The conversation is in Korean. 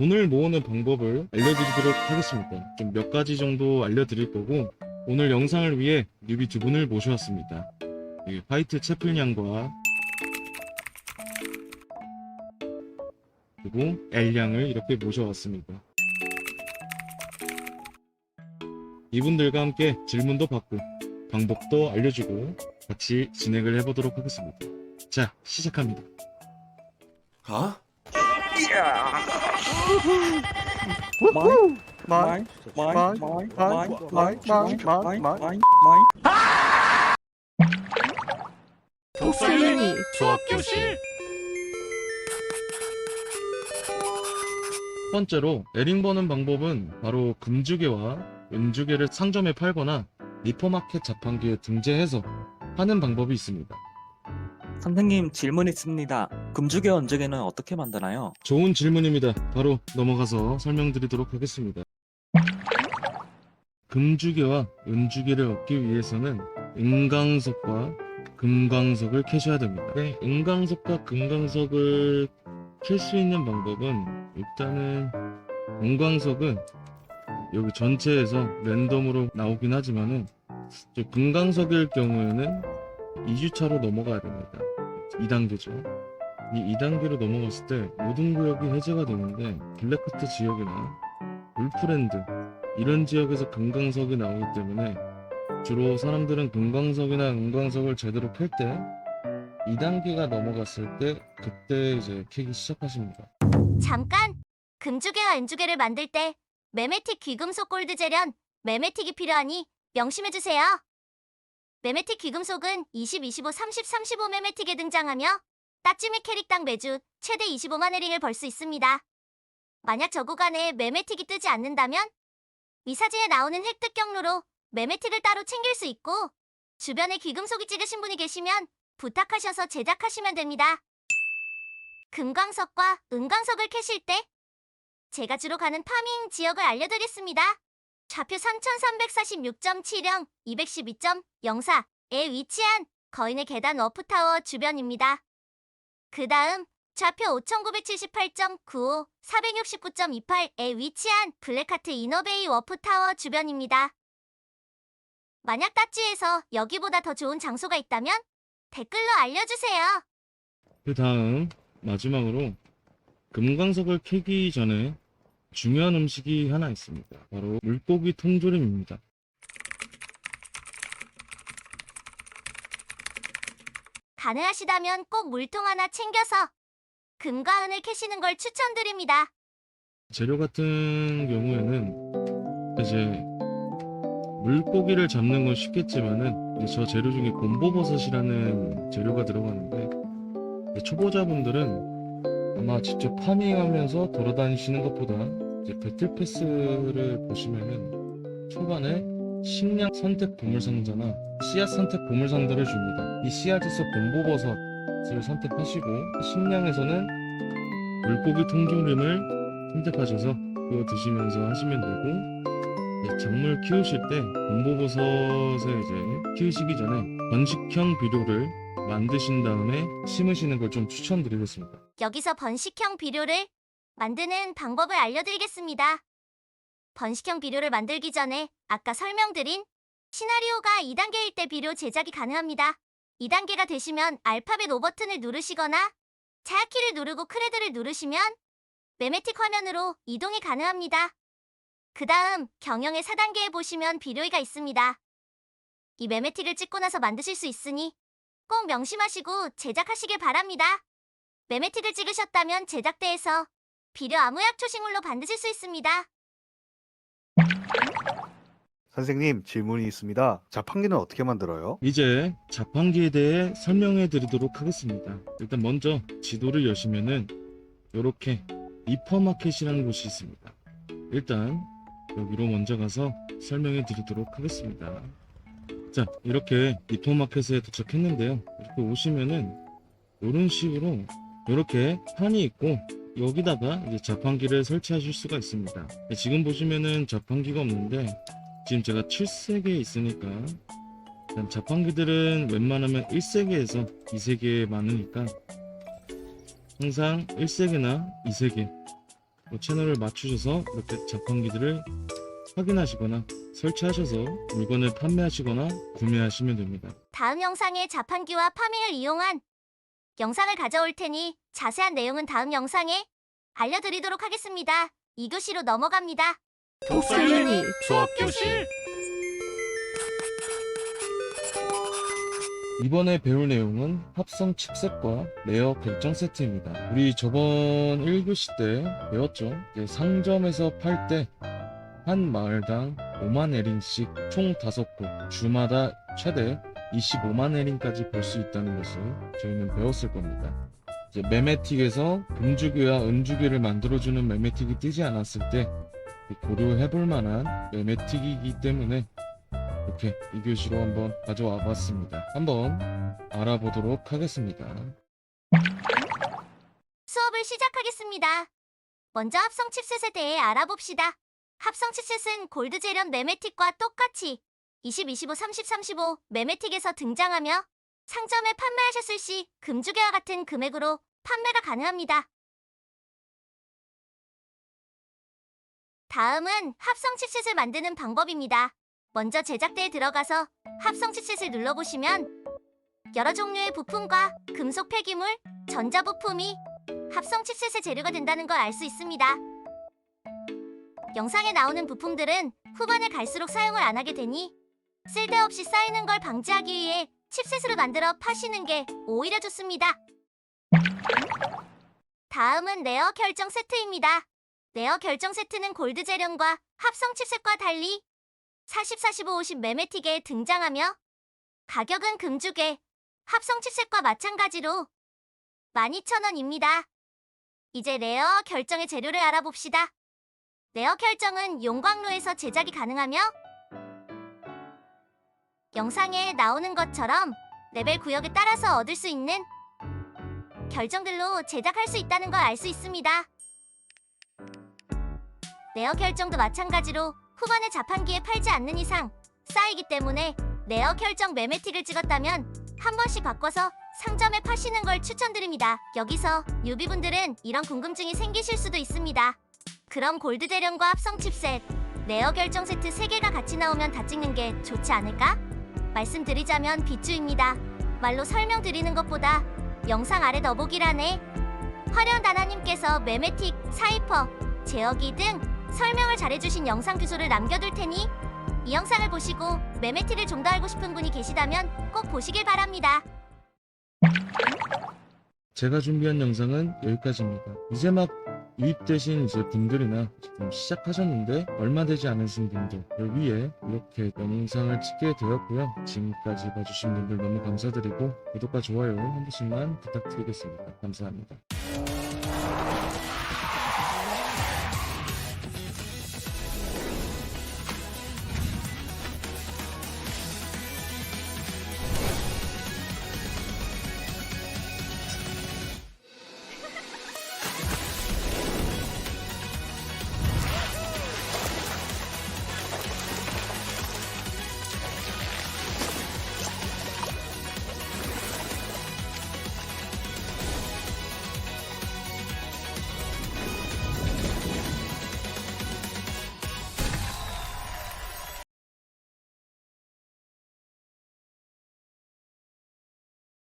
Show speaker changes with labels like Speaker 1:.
Speaker 1: 돈을 모으는 방법을 알려드리도록 하겠습니다. 좀 몇 가지 정도 알려드릴 거고 오늘 영상을 위해 뉴비 두 분을 모셔왔습니다. 이 화이트 채플 양과 그리고 엘 양을 이렇게 모셔왔습니다. 이분들과 함께 질문도 받고 방법도 알려주고 같이 진행을 해보도록 하겠습니다. 자, 시작합니다.
Speaker 2: 가?
Speaker 3: Mine,
Speaker 4: mine,
Speaker 3: mine,
Speaker 4: mine,
Speaker 3: mine,
Speaker 4: mine,
Speaker 3: mine,
Speaker 4: mine,
Speaker 3: mine.
Speaker 4: mine.
Speaker 5: 독설쟁이
Speaker 2: 수업교실
Speaker 1: 첫 번째로 에링 버는 방법은 바로 금주개와 은주개를 상점에 팔거나 리퍼마켓 자판기에 등재해서 하는 방법이 있습니다.
Speaker 3: 선생님 질문 있습니다. 금주개 언저개는 어떻게 만드나요?
Speaker 1: 좋은 질문입니다. 바로 넘어가서 설명드리도록 하겠습니다. 금주개와 은주개를 얻기 위해서는 은광석과 금광석을 캐셔야 됩니다. 네, 은광석과 금광석을 캘 수 있는 방법은 일단은 은광석은 여기 전체에서 랜덤으로 나오긴 하지만은 저 금광석일 경우에는 2주차로 넘어가야 됩니다. 2단계죠. 이 2단계로 넘어갔을 때 모든 구역이 해제가 되는데 블랙하트 지역이나 울프랜드 이런 지역에서 금광석이 나오기 때문에 주로 사람들은 금광석이나 은광석을 제대로 캘 때 2단계가 넘어갔을 때 그때 이제 캐기 시작하십니다.
Speaker 5: 잠깐! 금주개와 은주개를 만들 때 메메틱 귀금속 골드 재련 메메틱이 필요하니 명심해주세요. 메메틱 귀금속은 20, 25, 30, 35 메메틱에 등장하며 따찌미 캐릭당 매주 최대 25만 에링을 벌 수 있습니다. 만약 저 구간에 메메틱이 뜨지 않는다면 이 사진에 나오는 획득 경로로 메메틱을 따로 챙길 수 있고 주변에 귀금속이 찍으신 분이 계시면 부탁하셔서 제작하시면 됩니다. 금광석과 은광석을 캐실 때 제가 주로 가는 파밍 지역을 알려드리겠습니다. 좌표 3346.70, 212.04에 위치한 거인의 계단 워프타워 주변입니다. 그 다음 좌표 5978.95, 469.28에 위치한 블랙하트 이너베이 워프타워 주변입니다. 만약 따찌에서 여기보다 더 좋은 장소가 있다면 댓글로 알려주세요.
Speaker 1: 그 다음 마지막으로 금광석을 캐기 전에 중요한 음식이 하나 있습니다. 바로 물고기 통조림입니다.
Speaker 5: 가능하시다면 꼭 물통 하나 챙겨서 금과 은을 캐시는 걸 추천드립니다.
Speaker 1: 재료 같은 경우에는 이제 물고기를 잡는 건 쉽겠지만은 저 재료 중에 곰보버섯이라는 재료가 들어가는데 초보자분들은 아마 직접 파밍하면서 돌아다니시는 것보다 이제 배틀 패스를 보시면은 초반에 식량 선택 보물 상자나 씨앗 선택 보물 상자를 줍니다. 이 씨앗에서 곰보버섯을 선택하시고 식량에서는 물고기 통조림을 선택하셔서 그거 드시면서 하시면 되고 이제 작물 키우실 때 곰보버섯을 이제 키우시기 전에 번식형 비료를 만드신 다음에 심으시는 걸 좀 추천드리겠습니다.
Speaker 5: 여기서 번식형 비료를 만드는 방법을 알려드리겠습니다. 번식형 비료를 만들기 전에 아까 설명드린 시나리오가 2단계일 때 비료 제작이 가능합니다. 2단계가 되시면 알파벳 O 버튼을 누르시거나 자야키를 누르고 크레드를 누르시면 메메틱 화면으로 이동이 가능합니다. 그 다음 경영의 4단계에 보시면 비료이가 있습니다. 이 메메틱을 찍고 나서 만드실 수 있으니 꼭 명심하시고 제작하시길 바랍니다. 메메틱을 찍으셨다면 제작대에서 비료 암호약 초식물로 만드실 수 있습니다.
Speaker 4: 선생님 질문이 있습니다. 자판기는 어떻게 만들어요?
Speaker 1: 이제 자판기에 대해 설명해 드리도록 하겠습니다. 일단 먼저 지도를 여시면은 이렇게 리퍼마켓이라는 곳이 있습니다. 일단 여기로 먼저 가서 설명해 드리도록 하겠습니다. 자, 이렇게 리퍼마켓에 도착했는데요. 이렇게 오시면은 이런 식으로 이렇게 판이 있고 여기다가 이제 자판기를 설치하실 수가 있습니다. 지금 보시면은 자판기가 없는데 지금 제가 7세기에 있으니까 자판기들은 웬만하면 1세기에서 2세기에 많으니까 항상 1세기나 2세기 뭐 채널을 맞추셔서 이렇게 자판기들을 확인하시거나 설치하셔서 물건을 판매하시거나 구매하시면 됩니다.
Speaker 5: 다음 영상에 자판기와 파밍을 이용한 영상을 가져올 테니 자세한 내용은 다음 영상에 알려드리도록 하겠습니다. 2교시로 넘어갑니다.
Speaker 2: 독설리니 수업교실
Speaker 1: 이번에 배울 내용은 합성 칩셋과 레어 결정 세트입니다. 우리 저번 1교시 때 배웠죠? 이제 상점에서 팔 때 한 마을당 5만 에린씩 총 5곳, 주마다 최대 25만 에린까지 벌수 있다는 것을 저희는 배웠을 겁니다. 이제 매매틱에서 금주기와 은주기를 만들어주는 매매틱이 뜨지 않았을 때 고려해볼 만한 매매틱이기 때문에 이렇게 2교시로 한번 가져와 봤습니다. 한번 알아보도록 하겠습니다.
Speaker 5: 수업을 시작하겠습니다. 먼저 합성 칩셋에 대해 알아봅시다. 합성 칩셋은 골드 재련 매매틱과 똑같이 20, 25, 30, 35 매매틱에서 등장하며 상점에 판매하셨을 시 금주계와 같은 금액으로 판매가 가능합니다. 다음은 합성 칩셋을 만드는 방법입니다. 먼저 제작대에 들어가서 합성 칩셋을 눌러보시면 여러 종류의 부품과 금속 폐기물, 전자부품이 합성 칩셋의 재료가 된다는 걸 알 수 있습니다. 영상에 나오는 부품들은 후반에 갈수록 사용을 안 하게 되니 쓸데없이 쌓이는 걸 방지하기 위해 칩셋으로 만들어 파시는 게 오히려 좋습니다. 다음은 레어 결정 세트입니다. 레어 결정 세트는 골드 재련과 합성 칩셋과 달리 40, 45, 50 매매틱에 등장하며 가격은 금주계, 합성 칩셋과 마찬가지로 12,000원입니다. 이제 레어 결정의 재료를 알아봅시다. 레어 결정은 용광로에서 제작이 가능하며 영상에 나오는 것처럼 레벨 구역에 따라서 얻을 수 있는 결정들로 제작할 수 있다는 걸 알 수 있습니다. 레어 결정도 마찬가지로 후반에 자판기에 팔지 않는 이상 쌓이기 때문에 레어 결정 매매틱을 찍었다면 한 번씩 바꿔서 상점에 파시는 걸 추천드립니다. 여기서 뉴비분들은 이런 궁금증이 생기실 수도 있습니다. 그럼 골드 대령과 합성 칩셋, 레어 결정 세트 3개가 같이 나오면 다 찍는 게 좋지 않을까? 말씀드리자면 비추입니다. 말로 설명드리는 것보다 영상 아래 더보기란에 화려한 다나님께서 매매틱, 사이퍼, 제어기 등 설명을 잘해주신 영상 규소를 남겨둘 테니 이 영상을 보시고 매매틱을 좀더 알고 싶은 분이 계시다면 꼭 보시길 바랍니다.
Speaker 1: 제가 준비한 영상은 여기까지입니다. 이제 막 유입되신 이제 분들이나 지금 시작하셨는데 얼마 되지 않으신 분들 위에 이렇게 영상을 찍게 되었고요. 지금까지 봐주신 분들 너무 감사드리고 구독과 좋아요 한 번씩만 부탁드리겠습니다. 감사합니다.